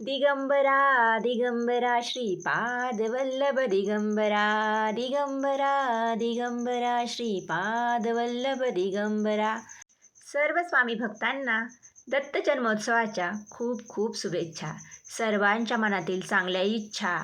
दिगंबरा दिगंबरा श्रीपाद वल्लभ दिगंबरा दिगंबरा दिगंबरा श्रीपाद वल्लभ दिगंबरा. सर्व स्वामी भक्तांना दत्त जन्मोत्सवाच्या खूप खूप शुभेच्छा. सर्वांच्या मनातील चांगल्या इच्छा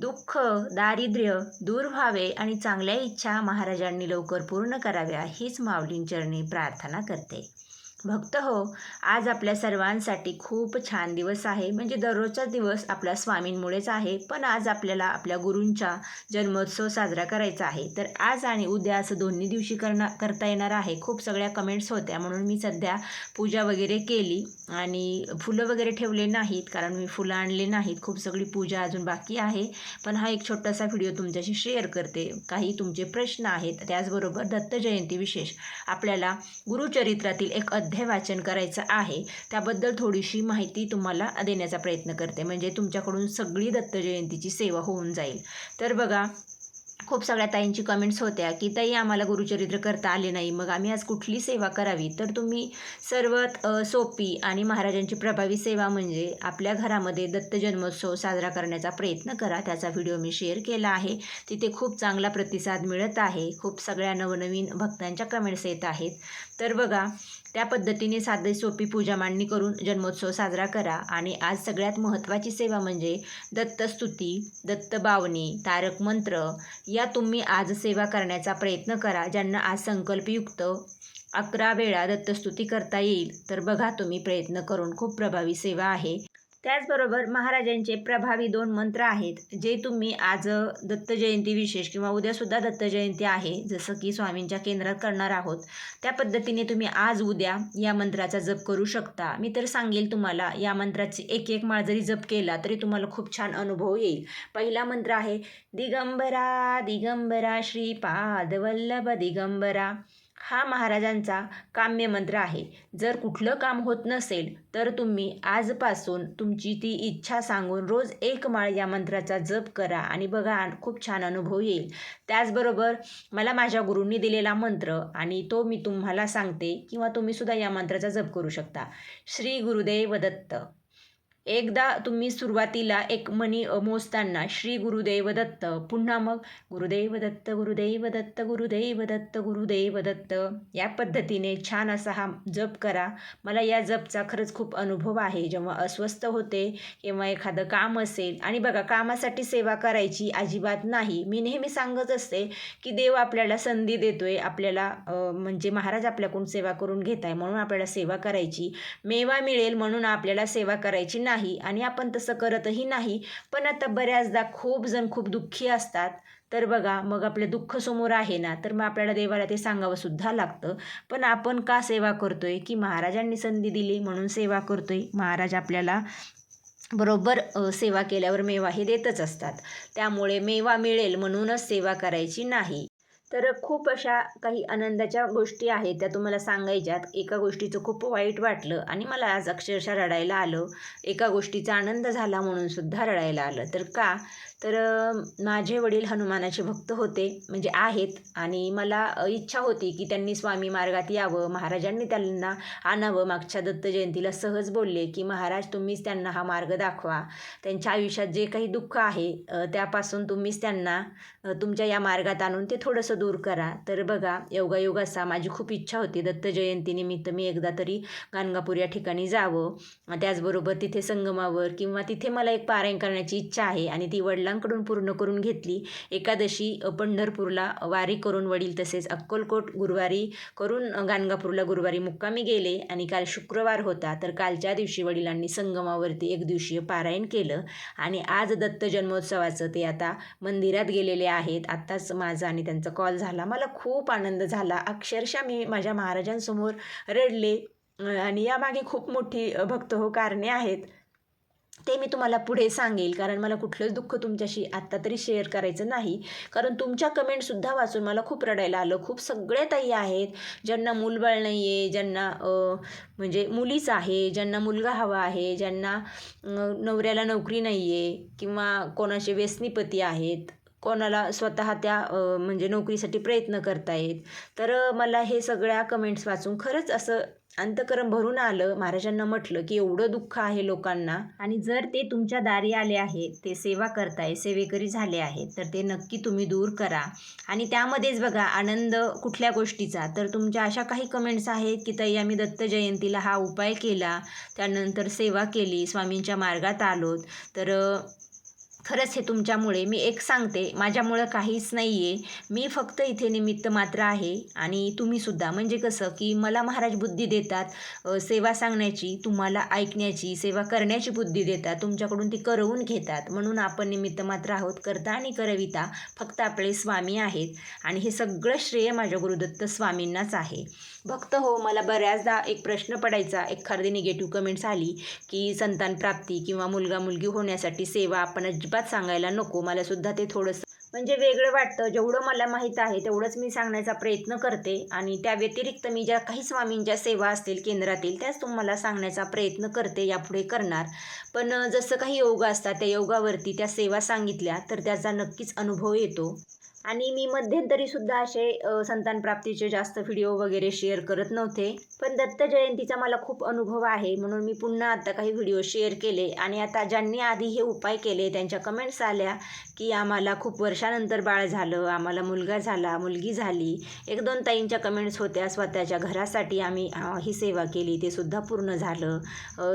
दुःख दारिद्र्य दूर व्हावे आणि चांगल्या इच्छा महाराजांनी लवकर पूर्ण कराव्या हीच माऊलींचरणी प्रार्थना करते. भक्त हो आज आपल्या सर्वांसाठी खूप छान दिवस आहे. म्हणजे दररोजचा दिवस आपल्या स्वामींमुळेच आहे. पण आज आपल्याला आपल्या गुरूंचा जन्मोत्सव साजरा करायचा आहे. तर आज आणि उद्या असं दोन्ही दिवशी करणार करता येणार आहे. खूप सगळ्या कमेंट्स होत्या. म्हणून मी सध्या पूजा वगैरे केली. आणि फुलं वगैरे ठेवले नाहीत. कारण मी फुलं आणले नाहीत. खूप सगळी पूजा अजून बाकी आहे. पण हा एक छोटासा व्हिडिओ तुमच्याशी शेअर करते. काही तुमचे प्रश्न आहेत. त्याचबरोबर दत्त जयंती विशेष आपल्याला गुरुचरित्रातील एक अध्याय वाचन करायचं आहे त्याबद्दल थोडीशी माहिती तुम्हाला देण्याचा प्रयत्न करते. म्हणजे तुमच्याकडून सगळी दत्त जयंतीची सेवा होऊन जाईल. तर बघा खूप सगळ्या ताईंची कमेंट्स होत्या की ताई आम्हाला गुरुचरित्र करता आले नाही. मग आम्ही आज कुठली सेवा करावी? तर तुम्ही सर्वात सोपी आणि महाराजांची प्रभावी सेवा म्हणजे आपल्या घरामध्ये दत्त जन्मोत्सव साजरा करण्याचा प्रयत्न करा. त्याचा व्हिडिओ मी शेअर केला आहे. तिथे खूप चांगला प्रतिसाद मिळत आहे. खूप सगळ्या नवनवीन भक्तांच्या कमेंट्स येत आहेत. तर बघा त्या पद्धतीने साधी सोपी पूजा मांडणी करून जन्मोत्सव साजरा करा. आणि आज सगळ्यात महत्त्वाची सेवा म्हणजे दत्तस्तुती दत्तबावनी तारक मंत्र या तुम्ही आज सेवा करण्याचा प्रयत्न करा ज्यांना आज संकल्पयुक्त अकरा वेळा दत्तस्तुती करता येईल. तर बघा तुम्ही प्रयत्न करून खूप प्रभावी सेवा आहे. त्याचबरोबर महाराजांचे प्रभावी दोन मंत्र आहेत जे तुम्ही आज दत्त जयंती विशेष किंवा उद्यासुद्धा दत्त जयंती आहे जसं की स्वामींच्या केंद्रात करणार आहोत. त्या पद्धतीने तुम्ही आज उद्या या मंत्राचा जप करू शकता. मी तर सांगेल तुम्हाला या मंत्राची एक एक माळ जरी जप केला तरी तुम्हाला खूप छान अनुभव येईल. पहिला मंत्र आहे दिगंबरा दिगंबरा श्रीपाद वल्लभ दिगंबरा. हा महाराजांचा काम्य मंत्र आहे. जर कुठलं काम होत नसेल तर तुम्ही आजपासून तुमची ती इच्छा सांगून रोज एक माळ या मंत्राचा जप करा आणि बघा खूप छान अनुभव येईल. त्याचबरोबर मला माझ्या गुरूंनी दिलेला मंत्र आणि तो मी तुम्हाला सांगते किंवा तुम्हीसुद्धा या मंत्राचा जप करू शकता. श्री गुरुदेव दत्त. एकदा तुम्ही सुरुवातीला एक मणी मोजताना श्री गुरुदेव दत्त पुन्हा मग गुरुदेव दत्त गुरुदेव दत्त गुरुदेव दत्त गुरुदेव दत्त या पद्धतीने छान असा हा जप करा. मला या जपचा खरंच खूप अनुभव आहे. जेव्हा अस्वस्थ होते किंवा एखादं काम असेल आणि बघा कामासाठी सेवा करायची अजिबात नाही. मी नेहमी सांगत असते की देव आपल्याला संधी देतोय आपल्याला म्हणजे महाराज आपल्याकडून सेवा करून घेत आहे म्हणून आपल्याला सेवा करायची. मेवा मिळेल म्हणून आपल्याला सेवा करायची. नाही आणि आपण तसं करतही नाही पण आता बऱ्याचदा खूप जण खूप दुःखी असतात. तर बघा मग आपलं दुःख समोर आहे ना तर मग आपल्याला देवाला ते सांगावं सुद्धा लागतं. पण आपण का सेवा करतोय? की महाराजांनी संधी दिली म्हणून सेवा करतोय? महाराज आपल्याला बरोबर सेवा केल्यावर मेवा हे देतच असतात. त्यामुळे मेवा मिळेल म्हणूनच सेवा करायची नाही. तर खूप अशा काही आनंदाच्या गोष्टी आहेत त्या तुम्हाला सांगायच्यात. एका गोष्टीचं खूप वाईट वाटलं आणि मला आज अक्षरशः रडायला आलं. एका गोष्टीचा आनंद झाला म्हणून सुद्धा रडायला आलं. तर का? तर माझे वडील हनुमानाचे भक्त होते म्हणजे आहेत. आणि मला इच्छा होती की त्यांनी स्वामी मार्गात यावं. महाराजांनी त्यांना आणावं. मागच्या दत्त जयंतीला सहज बोलले की महाराज तुम्हीच त्यांना हा मार्ग दाखवा. त्यांच्या आयुष्यात जे काही दुःख आहे त्यापासून तुम्हीच त्यांना तुमच्या या मार्गात आणून ते थोडंसं दूर करा. तर बघा योगायोग असा माझी खूप इच्छा होती. दत्त जयंतीनिमित्त मी एकदा तरी गाणगापूर या ठिकाणी जावं. त्याचबरोबर तिथे संगमावर किंवा तिथे मला एक पारायण करण्याची इच्छा आहे. आणि ती वडिलांकडून पूर्ण करून घेतली. एकादशी पंढरपूरला वारी करून वडील तसेच अक्कलकोट गुरुवारी करून गाणगापूरला गुरुवारी मुक्कामी गेले आणि काल शुक्रवार होता. तर कालच्या दिवशी वडिलांनी संगमावरती एक दिवशीय पारायण केलं आणि आज दत्त जन्मोत्सवाचं ते आता मंदिरात गेलेले आहेत. आत्ताच माझा आणि त्यांचा कॉल झाला. मला खूप आनंद झाला. अक्षरशः मी माझ्या महाराजांसमोर रडले आणि यामागे खूप मोठी भक्त हो कारणे आहेत. ते मी तुम्हाला पुढे सांगेल. कारण मला कुठलंच दुःख तुमच्याशी आत्ता तरी शेअर करायचं नाही. कारण तुमच्या कमेंटसुद्धा वाचून मला खूप रडायला आलं. खूप सगळे ताई आहेत ज्यांना मूलबाळ नाही आहे ज्यांना म्हणजे मुलीच आहे ज्यांना मुलगा हवा आहे ज्यांना नवऱ्याला नोकरी नाही आहे किंवा कोणाचे व्यसनीपती आहेत कोणाला स्वतः त्या म्हणजे नोकरीसाठी प्रयत्न करतायत. तर मला हे सगळ्या कमेंट्स वाचून खरंच असं अंतकरण भरून आलं महाराजांना म्हटलं की एवढं दुःख आहे लोकांना आणि जर ते तुमच्या दारी आले आहे ते सेवा करताय सेवेकरी झाले आहेत तर ते नक्की तुम्ही दूर करा. आणि त्यामध्येच बघा आनंद कुठल्या गोष्टीचा? तर तुमच्या अशा काही कमेंट्स आहेत की ताई आम्ही दत्त जयंतीला हा उपाय केला त्यानंतर सेवा केली स्वामींच्या मार्गात आलोत. तर खरंच हे तुमच्यामुळे मी एक सांगते माझ्यामुळं काहीच नाही आहे मी फक्त इथे निमित्त मात्र आहे आणि तुम्हीसुद्धा म्हणजे कसं की मला महाराज बुद्धी देतात सेवा सांगण्याची तुम्हाला ऐकण्याची सेवा करण्याची बुद्धी देतात तुमच्याकडून ती करवून घेतात. म्हणून आपण निमित्त मात्र आहोत करता आणि करविता फक्त आपले स्वामी आहेत. आणि हे सगळं श्रेय माझ्या गुरुदत्त स्वामींनाच आहे. भक्त हो मला बऱ्याचदा एक प्रश्न पडायचा. एखादी निगेटिव्ह कमेंट्स आली की संतान प्राप्ती किंवा मुलगा मुलगी होण्यासाठी सेवा आपण अजिबात सांगायला नको. मला सुद्धा ते थोडंसं म्हणजे वेगळं वाटतं. जेवढं मला माहीत आहे तेवढंच मी सांगण्याचा प्रयत्न करते आणि त्या व्यतिरिक्त मी ज्या काही स्वामींच्या सेवा असतील केंद्रातील त्याच तुम्हाला सांगण्याचा प्रयत्न करते यापुढे करणार. पण जसं काही योग असतात त्या योगावरती त्या सेवा सांगितल्या तर त्याचा नक्कीच अनुभव येतो. आणि मी मध्यंतरी सुद्धा असे संतान प्राप्तीचे जास्त व्हिडिओ वगैरे शेअर करत नव्हते. पण दत्त जयंतीचा मला खूप अनुभव आहे. म्हणून मी पुन्हा आता काही व्हिडिओ शेअर केले. आणि आता ज्यांनी आधी हे उपाय केले त्यांच्या कमेंट्स आल्या की आम्हाला खूप वर्षानंतर बाळ झालं आम्हाला मुलगा झाला मुलगी झाली. एक दोन ताईंच्या कमेंट्स होत्या स्वतःच्या घरासाठी आम्ही ही सेवा केली ते सुद्धा पूर्ण झालं.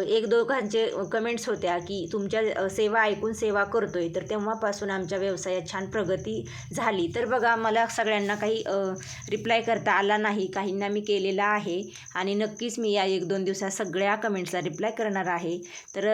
एक दोघांचे कमेंट्स होत्या की तुमच्या सेवा ऐकून सेवा करतोय. तर तेव्हापासून आमच्या व्यवसायात छान प्रगती झाली आली तर बघा मला सगळ्यांना काही रिप्लाय करता आला नाही. काहींना मी केलेला आहे आणि नक्कीच मी या एक दोन दिवसात सगळ्या कमेंट्सला रिप्लाय करणार आहे. तर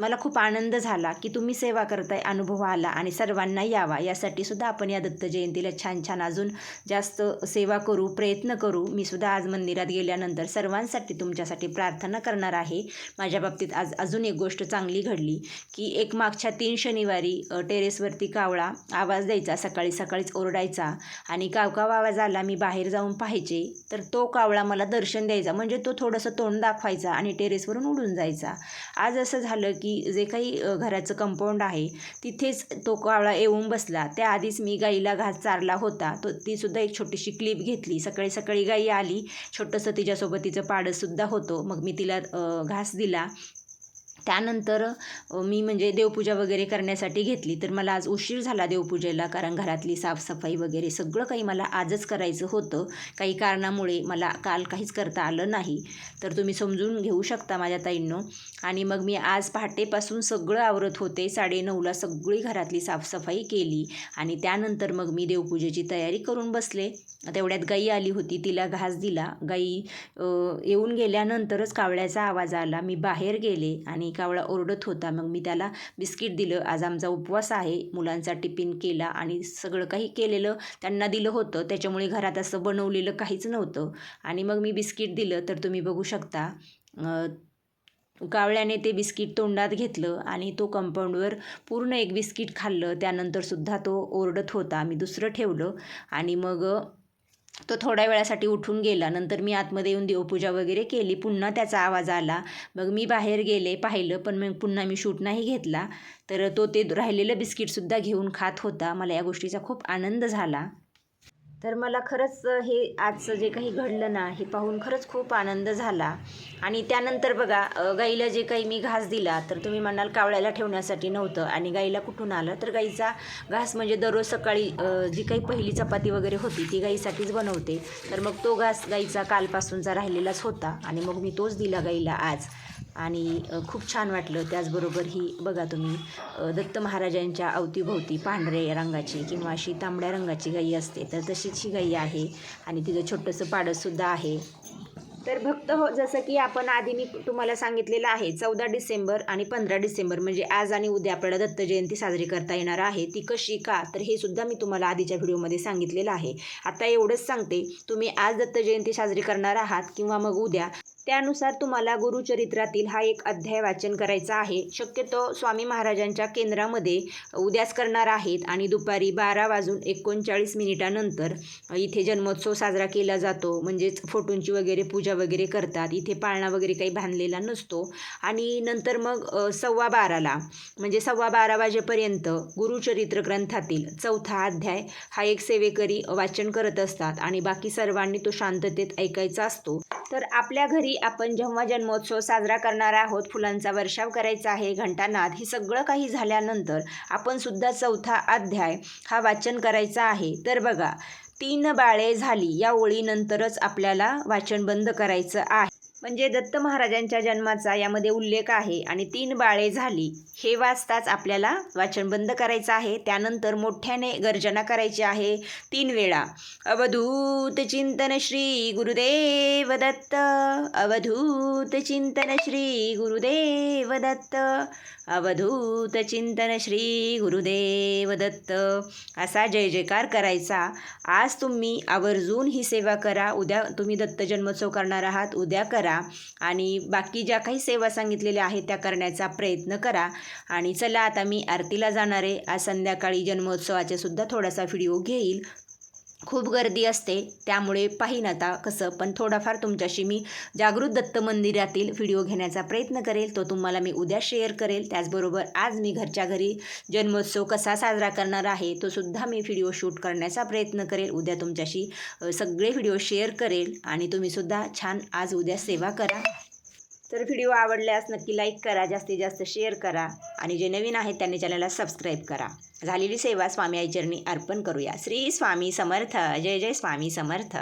मला खूप आनंद झाला की तुम्ही सेवा करताय अनुभव आला आणि सर्वांना यावा. यासाठी सुद्धा आपण या दत्त जयंतीला छान छान अजून जास्त सेवा करू प्रयत्न करू. मी सुद्धा आज मंदिरात गेल्यानंतर सर्वांसाठी तुमच्यासाठी प्रार्थना करणार आहे. माझ्या बाबतीत आज अजून एक गोष्ट चांगली घडली की एक मागच्या तीन शनिवारी टेरेसवरती कावळा आवाज द्यायचा सकाळी सकाळीच ओरडायचा आणि कावकाव आवाज आला मी बाहेर जाऊन पाहायचे तर तो कावळा मला दर्शन द्यायचा. म्हणजे तो थोडंसं तोंड दाखवायचा आणि टेरेसवरून उडून जायचा. आज असं झालं की जे काही घराचं कंपाऊंड आहे तिथेच तो कावळा येऊन बसला. त्याआधीच मी गाईला घास चारला होता. तो तीसुद्धा एक छोटीशी क्लिप घेतली. सकाळी सकाळी गाई आली. छोटंसं तिच्यासोबत तिचं पाडंसुद्धा होतो. मग मी तिला घास दिला. त्यानंतर मी म्हणजे देवपूजा वगैरे करण्यासाठी घेतली. तर मला आज उशीर झाला देवपूजेला कारण घरातली साफसफाई वगैरे सगळं काही मला आजच करायचं होतं. काही कारणामुळे मला काल काहीच करता आलं नाही. तर तुम्ही समजून घेऊ शकता माझ्या ताईंनो. आणि मग मी आज पहाटेपासून सगळं आवरत होते. साडेनऊला सगळी घरातली साफसफाई केली. आणि त्यानंतर मग मी देवपूजेची तयारी करून बसले. तेवढ्यात गाई आली होती. तिला घास दिला. गाई येऊन गेल्यानंतरच कावळ्याचा आवाज आला. मी बाहेर गेले आणि कावळा ओरडत होता. मग मी त्याला बिस्किट दिलं. आज आमचा उपवास आहे. मुलांचा टिफिन केला आणि सगळं काही केलेलं त्यांना दिलं होतं. त्याच्यामुळे घरात असं बनवलेलं काहीच नव्हतं. आणि मग मी बिस्किट दिलं. तर तुम्ही बघू शकता कावळ्याने ते बिस्किट तोंडात घेतलं आणि तो कंपाऊंडवर पूर्ण एक बिस्किट खाल्लं. त्यानंतरसुद्धा तो ओरडत होता. मी दुसरं ठेवलं आणि मग तो थोड्या वेळासाठी उठून गेला. नंतर मी आतमध्ये येऊन देवपूजा वगैरे केली. पुन्हा त्याचा आवाज आला. मग मी बाहेर गेले पाहिलं पण मग पुन्हा मी शूट नाही घेतला. तर तो ते राहिलेलं बिस्किटसुद्धा घेऊन खात होता. मला या गोष्टीचा खूप आनंद झाला. तर मला खरंच हे आजचं जे काही घडलं ना हे पाहून खरंच खूप आनंद झाला. आणि त्यानंतर बघा गाईला जे काही मी घास दिला तर तुम्ही म्हणाल कावळ्याला ठेवण्यासाठी नव्हतं. आणि गाईला कुठून आलं? तर गाईचा घास म्हणजे दररोज सकाळी जी काही पहिली चपाती वगैरे होती ती गाईसाठीच बनवते. तर मग तो घास गाईचा कालपासूनचा राहिलेलाच होता. आणि मग मी तोच दिला गाईला आज. आणि खूप छान वाटलं. त्याचबरोबर ही बघा तुम्ही दत्त महाराजांच्या अवतीभोवती पांढरे रंगाची किंवा अशी तांबड्या रंगाची गाई असते तर तशीच ही गाई आहे आणि तिचं छोटंसं पाडंसुद्धा आहे. तर भक्त हो जसं की आपण आधी मी तुम्हाला सांगितलेलं आहे चौदा डिसेंबर आणि पंधरा डिसेंबर म्हणजे आज आणि उद्या आपल्याला दत्त जयंती साजरी करता येणार आहे. ती कशी का? तर हे सुद्धा मी तुम्हाला आधीच्या व्हिडिओमध्ये सांगितलेलं आहे. आता एवढंच सांगते तुम्ही आज दत्त जयंती साजरी करणार आहात किंवा मग उद्या त्यानुसार तुम्हाला गुरुचरित्रातील हा एक अध्याय वाचन करायचा आहे. शक्यतो स्वामी महाराजांच्या केंद्रामध्ये उद्याच करणार आहेत आणि दुपारी बारा वाजून एकोणचाळीस मिनिटानंतर इथे जन्मोत्सव साजरा केला जातो. म्हणजेच फोटोंची वगैरे पूजा वगैरे करतात. इथे पाळणा वगैरे काही बांधलेला नसतो. आणि नंतर मग सव्वा बाराला म्हणजे सव्वा बारा वाजेपर्यंत गुरुचरित्र ग्रंथातील चौथा अध्याय हा एक सेवेकरी वाचन करत असतात. आणि बाकी सर्वांनी तो शांततेत ऐकायचा असतो. तर आपल्या घरी आपण जेव्हा जन्मोत्सव साजरा करणार आहोत फुलांचा वर्षाव करायचा आहे घंटानाद हे सगळं काही झाल्यानंतर आपण सुद्धा चौथा अध्याय हा वाचन करायचा आहे. तर बघा तीन बाळे झाली या ओळीनंतरच आपल्याला वाचन बंद करायचं आहे. म्हणजे दत्त महाराजांच्या जन्माचा यामध्ये उल्लेख आहे आणि तीन बाळे झाली. हे वाचताच आपल्याला वाचन बंद करायचं आहे. त्यानंतर मोठ्याने गर्जना करायची आहे. तीन वेळा. अवधूत चिंतन श्री गुरुदेव दत्त. अवधूत चिंतन श्री गुरुदेव दत्त. अवधूत चिंतन श्री गुरुदेव दत्त. असा जय जयकार करायचा. आज तुम्ही आवर्जून ही सेवा करा. उद्या तुम्ही दत्त जन्मोत्सव करणार आहात. उद्या करा. आणि बाकी ज्या काही सेवा सांगितलेल्या आहेत त्या करण्याचा प्रयत्न करा. आणि चला आता मी आरतीला जाणार आहे. आज संध्याकाळी जन्मोत्सवाचे सुद्धा थोडासा व्हिडिओ घेईल. खूप गर्दी असते त्यामुळे पाहीन आता कसं. पण थोडाफार तुमच्याशी मी जागृत दत्त मंदिरातील व्हिडिओ घेण्याचा प्रयत्न करेल तो तुम्हाला मी उद्या शेअर करेल. त्याचबरोबर आज मी घरच्या घरी जन्मोत्सव कसा साजरा करणार आहे तो सुद्धा मी व्हिडिओ शूट करण्याचा प्रयत्न करेल. उद्या तुमच्याशी सगळे व्हिडिओ शेअर करेल आणि तुम्हीसुद्धा छान आज उद्या सेवा करा. तर व्हिडिओ आवडल्यास नक्की लाईक करा जास्तीत जास्त शेअर करा आणि जे नवीन आहेत त्यांनी चॅनलला सबस्क्राईब करा. झालेली सेवा स्वामी आईचरणी अर्पण करूया. श्री स्वामी समर्थ. जय जय स्वामी समर्थ.